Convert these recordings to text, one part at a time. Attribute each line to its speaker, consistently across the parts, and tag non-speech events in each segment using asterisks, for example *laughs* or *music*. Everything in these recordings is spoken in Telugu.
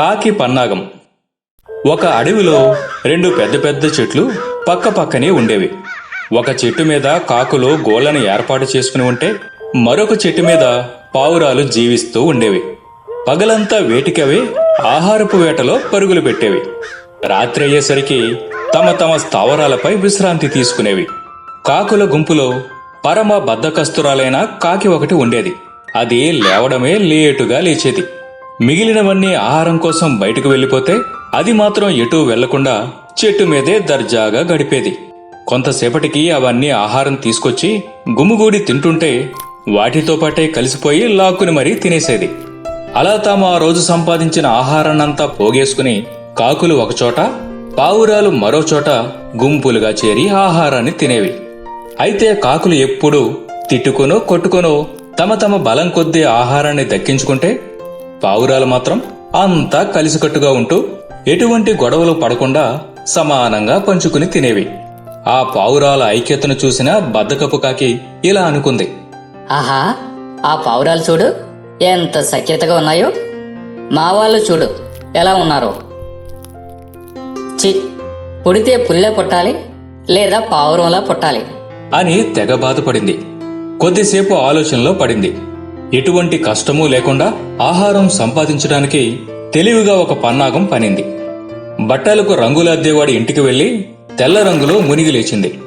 Speaker 1: కాకి పన్నాగం. ఒక అడవిలో రెండు పెద్ద పెద్ద చెట్లు పక్క పక్కనే ఉండేవి. ఒక చెట్టు మీద కాకులు గోళ్ళను ఏర్పాటు చేసుకుని ఉంటే మరొక చెట్టు మీద పావురాలు జీవిస్తూ ఉండేవి. పగలంతా వేటికవే ఆహారపు వేటలో పరుగులు పెట్టేవి. రాత్రి అయ్యేసరికి తమ తమ స్థావరాలపై విశ్రాంతి తీసుకునేవి. కాకుల గుంపులో పరమ బద్ధకస్తురాలైన కాకి ఒకటి ఉండేది. అది లేవడమే లేటుగా లేచేది. మిగిలినవన్నీ ఆహారం కోసం బయటకు వెళ్ళిపోతే అది మాత్రం ఎటూ వెళ్ళకుండా చెట్టు మీదే దర్జాగా గడిపేది. కొంతసేపటికి అవన్నీ ఆహారం తీసుకొచ్చి గుమ్ముగూడి తింటుంటే వాటితో పాటే కలిసిపోయి లాక్కుని మరీ తినేసేది. అలా తాము ఆ రోజు సంపాదించిన ఆహారాన్నంతా పోగేసుకుని కాకులు ఒకచోట పావురాలు మరో చోట గుంపులుగా చేరి ఆహారాన్ని తినేవి. అయితే కాకులు ఎప్పుడూ తిట్టుకునో కొట్టుకొనో తమ తమ బలం కొద్దీ ఆహారాన్ని దక్కించుకుంటే పావురాలు మాత్రం అంతా కలిసికట్టుగా ఉంటూ ఎటువంటి గొడవలు పడకుండా సమానంగా పంచుకుని తినేవి. ఆ పావురాల ఐక్యతను చూసిన బద్దకపు కాకి ఇలా అనుకుంది.
Speaker 2: ఆహా ఆ పావురాలు చూడు ఎంత సఖ్యతగా ఉన్నాయో. మా వాళ్ళు చూడు ఎలా ఉన్నారో. చి పుడితే పుల్లే పుట్టాలి లేదా పావురంలా పుట్టాలి.
Speaker 1: అని తెగ బాధపడింది. కొద్దిసేపు ఆలోచనలో పడింది. ఎటువంటి కష్టమూ లేకుండా ఆహారం సంపాదించడానికి తెలివిగా ఒక పన్నాగం పనింది. బట్టలకు రంగులద్దేవాడి ఇంటికి వెళ్ళి తెల్ల రంగులో మునిగి లేచింది.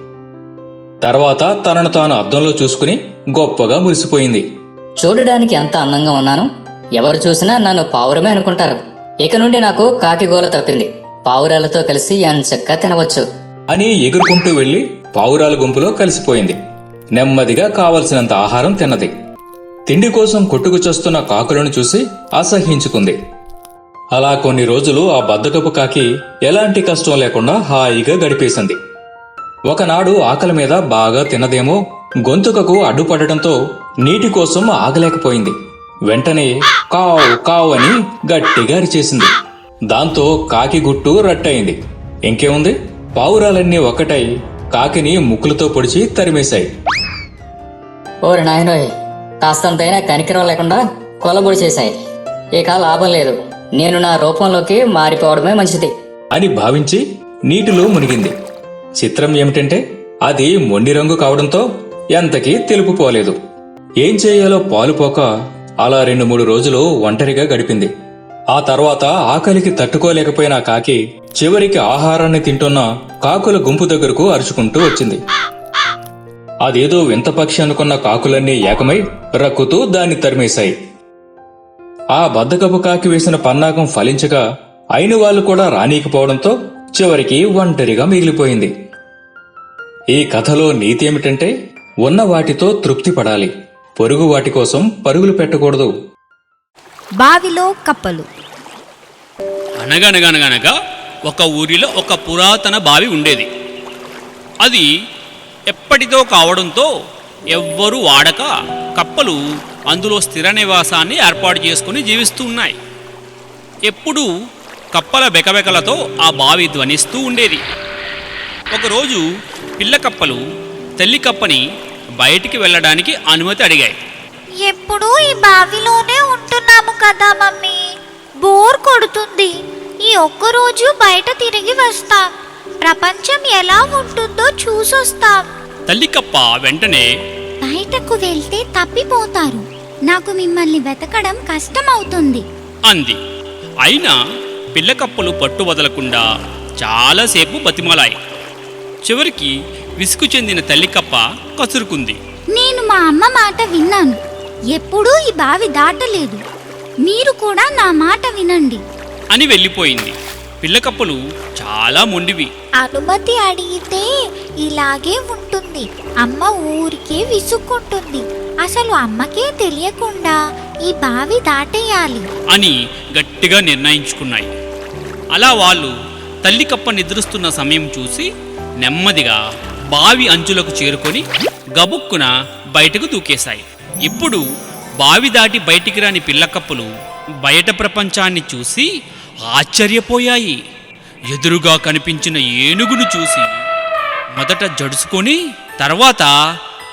Speaker 1: తర్వాత తనను తాను అద్దంలో చూసుకుని గొప్పగా మురిసిపోయింది.
Speaker 2: చూడడానికి ఎంత అందంగా ఉన్నాను? ఎవరు చూసినా నన్ను పావురమే అనుకుంటారు. ఇక నుండి నాకు కాకి గోల తప్పింది. పావురాలతో కలిసి ఎంచక్కా తినవచ్చు.
Speaker 1: అని ఎగురుకుంటూ వెళ్ళి పావురాల గుంపులో కలిసిపోయింది. నెమ్మదిగా కావలసినంత ఆహారం తిన్నది. తిండి కోసం కొట్టుకుచస్తున్న కాకులను చూసి అసహ్యించుకుంది. అలా కొన్ని రోజులు ఆ బద్దకపు కాకి ఎలాంటి కష్టం లేకుండా హాయిగా గడిపేసింది. ఒకనాడు ఆకలి మీద బాగా తినదేమో గొంతుకకు అడ్డుపడటంతో నీటి కోసం ఆగలేకపోయింది. వెంటనే కావు కావు అని గట్టిగా అరిచేసింది. దాంతో కాకి గుట్టు రట్టయింది. ఇంకేముంది? పావురాలన్నీ ఒక్కటై కాకిని ముక్కులతో పొడిచి తరిమేశాయి.
Speaker 2: ఓరి నాయనోయ్ కాస్తంతైనా కనికరం లేకుండా కొలబొడి చేశాయి. ఇక లాభం లేదు. నేను నా రూపంలోకి మారిపోవడమే మంచిది.
Speaker 1: అని భావించి నీటిలో మునిగింది. చిత్రం ఏమిటంటే అది మొండి రంగు కావడంతో ఎంతకీ తెలుపు పోలేదు. ఏం చేయాలో పాలుపోక అలా రెండు మూడు రోజులు ఒంటరిగా గడిపింది. ఆ తర్వాత ఆకలికి తట్టుకోలేకపోయిన కాకి చివరికి ఆహారాన్ని తింటున్న కాకుల గుంపు దగ్గరకు అరుచుకుంటూ వచ్చింది. అదేదో వింత పక్షి అనుకున్న కాకులన్నీ ఏకమై రక్కుతూ దాన్ని తరిమేశాయి. ఆ బద్దకపు కాకి వేసిన పన్నాగం ఫలించగా అయిన వాళ్ళు కూడా రానీకపోవడంతో చివరికి ఒంటరిగా మిగిలిపోయింది. ఈ కథలో నీతి ఏమిటంటే ఉన్న వాటితో తృప్తి పడాలి పొరుగు వాటి కోసం పరుగులు పెట్టకూడదు.
Speaker 3: బావిలో కప్పలు.
Speaker 4: అనగనగనగనగా ఒక ఊరిలో ఒక పురాతన బావి ఉండేది. అది ఎప్పటిదో కావడంతో ఎవ్వరూ వాడక కప్పలు అందులో స్థిర నివాసాన్ని ఏర్పాటు చేసుకుని జీవిస్తూ ఉన్నాయి. ఎప్పుడూ కప్పల బెకబెకలతో ఆ బావి ధ్వనిస్తూ ఉండేది. ఒకరోజు పిల్ల కప్పలు తల్లి కప్పని బయటికి వెళ్ళడానికి అనుమతి అడిగాయి.
Speaker 3: ఎప్పుడూ ఈ బావిలోనే ఉంటున్నాము కదా మమ్మీ. బోర్ కొడుతుంది. ఈ ఒక్కరోజు బయట తిరిగి వస్తాం. ప్రపంచం ఎలా ఉంటుంది చూసొస్తాం.
Speaker 4: తల్లి కప్ప వెంటనే
Speaker 3: బయటకు వెళ్తే తప్పిపోతారు. నాకు మిమ్మల్ని వెతకడం కష్టమవుతుంది.
Speaker 4: అంది. అయినా పిల్లకప్పలు పట్టు వదలకుండా చాలాసేపు బతిమలాయి. చివరికి విసుగు చెందిన తల్లికప్ప కసురుకుంది.
Speaker 3: నేను మా అమ్మ మాట విన్నాను. ఎప్పుడూ ఈ బావి దాటలేదు. మీరు కూడా నా మాట వినండి.
Speaker 4: అని వెళ్ళిపోయింది. పిల్లకప్పలు చాలా మొండివి.
Speaker 3: అనుమతి అడిగితే ఇలాగే ఉంటుంది. అమ్మ ఊరికే విసుక్కుంటుంది. అసలు అమ్మకే తెలియకుండా ఈ బావి దాటేయాలి.
Speaker 4: అని గట్టిగా నిర్ణయించుకున్నాయి. అలా వాళ్ళు తల్లి కప్ప నిద్రిస్తున్న సమయం చూసి నెమ్మదిగా బావి అంచులకు చేరుకొని గబుక్కున బయటకు దూకేశాయి. ఇప్పుడు బావి దాటి బయటికి రాని పిల్లకప్పలు బయట ప్రపంచాన్ని చూసి ఆశ్చర్యపోయాయి. ఎదురుగా కనిపించిన ఏనుగును చూసి మొదట జడుసుకొని తర్వాత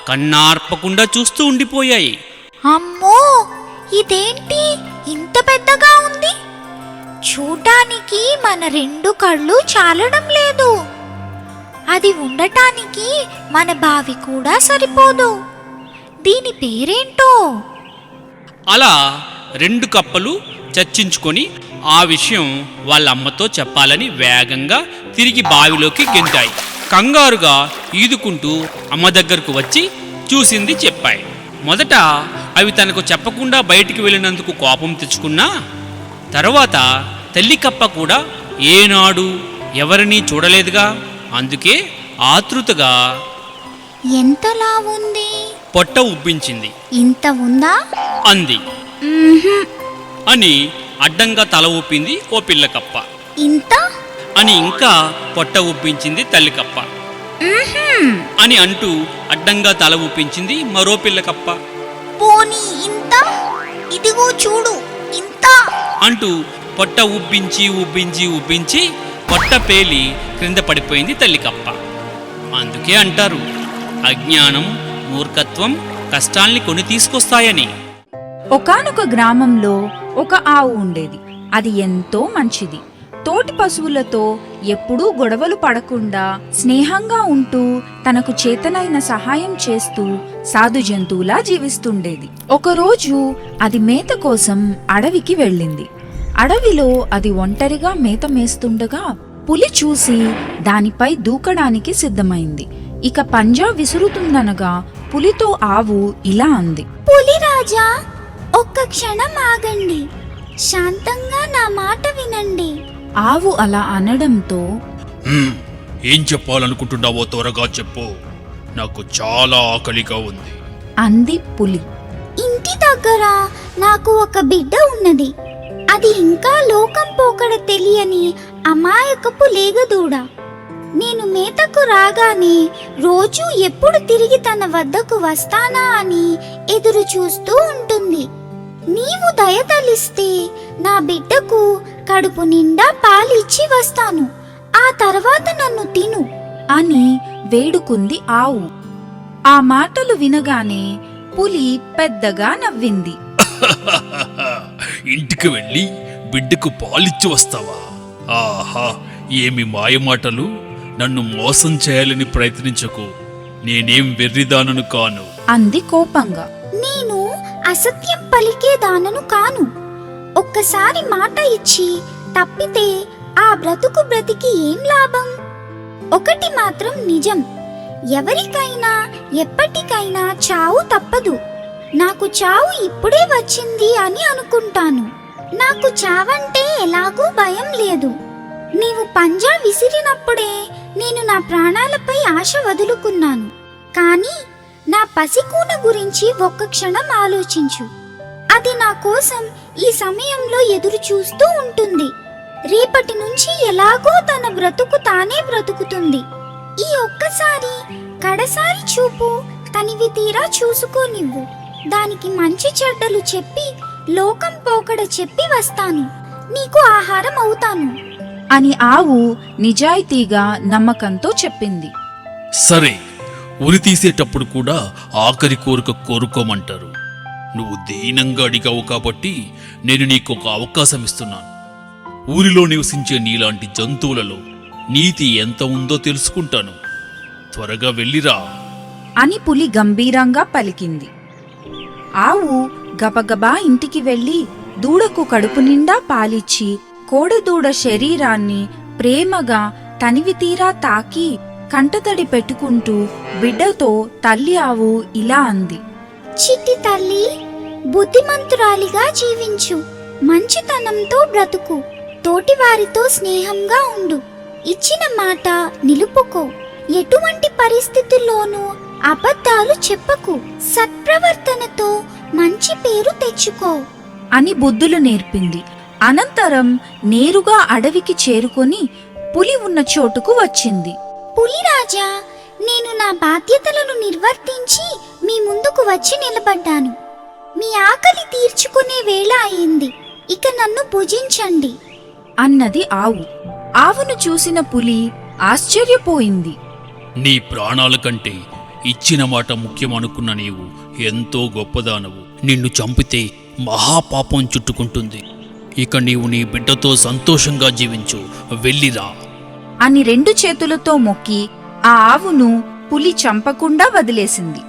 Speaker 4: కన్నార్పకుండా చూస్తూ ఉండిపోయాయి.
Speaker 3: అమ్మో! ఇదేంటి? ఇంత పెద్దగా ఉంది? చూడ్డానికి మన రెండు కళ్ళు చాలడం లేదు. అది ఉండటానికి మన బావి కూడా సరిపోదు. దీని పేరేంటో?
Speaker 4: అలా రెండు కప్పలు చర్చించుకొని ఆ విషయం వాళ్ళ అమ్మతో చెప్పాలని వేగంగా తిరిగి బావిలోకి గెంతాయి. కంగారుగా ఈదుకుంటూ అమ్మ దగ్గరకు వచ్చి చూసింది చెప్పాయి. మొదట అవి తనకు చెప్పకుండా బయటికి వెళ్ళినందుకు కోపం తెచ్చుకున్నా తర్వాత తల్లి కప్ప కూడా ఏనాడు ఎవరినీ చూడలేదుగా అందుకే ఆతృతగా
Speaker 3: ఎంతలా ఉంది?
Speaker 4: పొట్ట ఉబ్బించింది.
Speaker 3: ఇంత ఉందా?
Speaker 4: అంది. అని అడ్డంగా తల ఊపింది ఓ పిల్ల కప్ప.
Speaker 3: ఇంత?
Speaker 4: అని ఇంకా పొట్ట ఊపించింది తల్లి కప్ప. అని అంటూ అడ్డంగా తల ఊపించింది మరో పిల్ల కప్ప.
Speaker 3: పోనీ ఇంత? ఇదిగో చూడు ఇంత.
Speaker 4: అంటూ పొట్ట ఉబ్బించి ఉబ్బించి ఉబ్బించి పొట్ట పేలి క్రింద పడిపోయింది తల్లి కప్ప. అందుకే అంటారు అజ్ఞానం మూర్ఖత్వం కష్టాల్ని కొని తీసుకొస్తాయని.
Speaker 5: ఒకానొక గ్రామంలో ఒక ఆవు ఉండేది. అది ఎంతో మంచిది. తోటి పశువులతో ఎప్పుడూ గొడవలు పడకుండా స్నేహంగా ఉంటూ తనకు చేతనైన సహాయం చేస్తూ సాధు జంతువులా జీవిస్తుండేది. ఒకరోజు అది మేత కోసం అడవికి వెళ్ళింది. అడవిలో అది ఒంటరిగా మేత మేస్తుండగా పులి చూసి దానిపై దూకడానికి సిద్ధమైంది. ఇక పంజా విసురుతుందనగా పులితో ఆవు ఇలా అంది.
Speaker 3: పులిరాజా ఒక్క క్షణం ఆగండి. శాంతంగా నా మాట వినండి.
Speaker 5: ఆవు అలా అనడంతో
Speaker 6: హ్మ్, ఏం చెప్పాలనుకుంటున్నావో త్వరగా చెప్పు. నాకు చాలా ఆకలిగా ఉంది.
Speaker 5: అంది పులి.
Speaker 3: ఇంటి దగ్గర నాకు ఒక బిడ్డ ఉన్నది. అది ఇంకా లోకం పోకడ తెలియని అమాయకపు లేగదూడ నేను మేతకు రాగానే రోజు ఎప్పుడు తిరిగి తన వద్దకు వస్తానా అని ఎదురు చూస్తూ ఉంటుంది. నీవు దయతలిస్తే నా బిడ్డకు కడుపు నిండా పాలిచ్చి వస్తాను. ఆ తర్వాత నన్ను తిను.
Speaker 5: అని వేడుకుంది ఆవు. ఆ మాటలు వినగానే పులి పెద్దగా నవ్వింది. *laughs*
Speaker 6: ఇంటికి వెళ్ళి బిడ్డకు పాలిచ్చి వస్తావా? ఆహా ఏమి మాయమాటలు నన్ను మోసం చేయాలని ప్రయత్నించకు. నేనేం వెర్రిదానను కాను.
Speaker 5: అంది కోపంగా.
Speaker 3: అసత్యం పలికేదానను కాను. ఒక్కసారి మాట ఇచ్చి తప్పితే ఆ బ్రతుకు బ్రతికి ఏం లాభం? ఒకటి మాత్రం నిజం. ఎవరికైనా ఎప్పటికైనా చావు తప్పదు. నాకు చావు ఇప్పుడే వచ్చింది అని అనుకుంటాను. నాకు చావంటే ఎలాగూ భయం లేదు. నీవు పంజా విసిరినప్పుడే నేను నా ప్రాణాలపై ఆశ వదులుకున్నాను. కానీ నా పసికూన గురించి ఒక్క క్షణం ఆలోచించు. అది నా కోసం ఈ సమయంలో ఎదురు చూస్తూ ఉంటుంది. రేపటి నుంచి ఎలాగో తన బ్రతుకు తానే బ్రతుకుతుంది. ఈ ఒక్కసారి కడసారి చూపు తనివి తీరా చూసుకోనివ్వు. దానికి మంచి చెడ్డలు చెప్పి లోకం పోకడ చెప్పి వస్తాను. నీకు ఆహారం అవుతాను.
Speaker 5: అని ఆవు నిజాయితీగా నమ్మకంతో చెప్పింది.
Speaker 6: సరే. ఉరి తీసేటప్పుడు కూడా ఆఖరి కోరిక కోరుకోమంటారు. నువ్వు దీనంగా అడిగావు కాబట్టి నేను నీకు ఒక అవకాశం ఇస్తున్నాను. ఊరిలో నివసించే నీలాంటి జంతువులలో నీతి ఎంత ఉందో తెలుసుకుంటాను. త్వరగా వెళ్ళిరా.
Speaker 5: అని పులి గంభీరంగా పలికింది. ఆవు గబగబా ఇంటికి వెళ్ళి దూడకు కడుపు నిండా పాలిచ్చి కోడెదూడ శరీరాన్ని ప్రేమగా తనివి తీరా తాకి కంటతడి పెట్టుకుంటూ బిడ్డతో తల్లి ఆవు ఇలా అంది.
Speaker 3: చిట్టి తల్లి బుద్ధిమంతురాలిగా జీవించు. మంచితనంతో బ్రతుకు. తోటివారితో స్నేహంగా ఉండు. ఇచ్చిన మాట నిలుపుకో. ఎటువంటి పరిస్థితుల్లోనూ అబద్ధాలు చెప్పకు. సత్ప్రవర్తనతో మంచి పేరు తెచ్చుకో.
Speaker 5: అని బుద్ధులు నేర్పింది. అనంతరం నేరుగా అడవికి చేరుకొని పులి ఉన్న చోటుకు వచ్చింది.
Speaker 3: పులిరాజా నేను నా బాధ్యతలను నిర్వర్తించి మీ ముందుకు వచ్చి నిలబడ్డాను. మీ ఆకలి తీర్చుకునే వేళ అయింది. ఇక నన్ను భుజించండి.
Speaker 5: అన్నది ఆవు. ఆవును చూసిన పులి ఆశ్చర్యపోయింది.
Speaker 6: నీ ప్రాణాల కంటే ఇచ్చిన మాట ముఖ్యమనుకున్న నీవు ఎంతో గొప్పదానవు. నిన్ను చంపితే మహాపాపం చుట్టుకుంటుంది. ఇక నీవు నీ బిడ్డతో సంతోషంగా జీవించు. వెళ్ళిరా.
Speaker 5: అని రెండు చేతులతో మొక్కి ఆ ఆవును పులి చంపకుండా వదిలేసింది.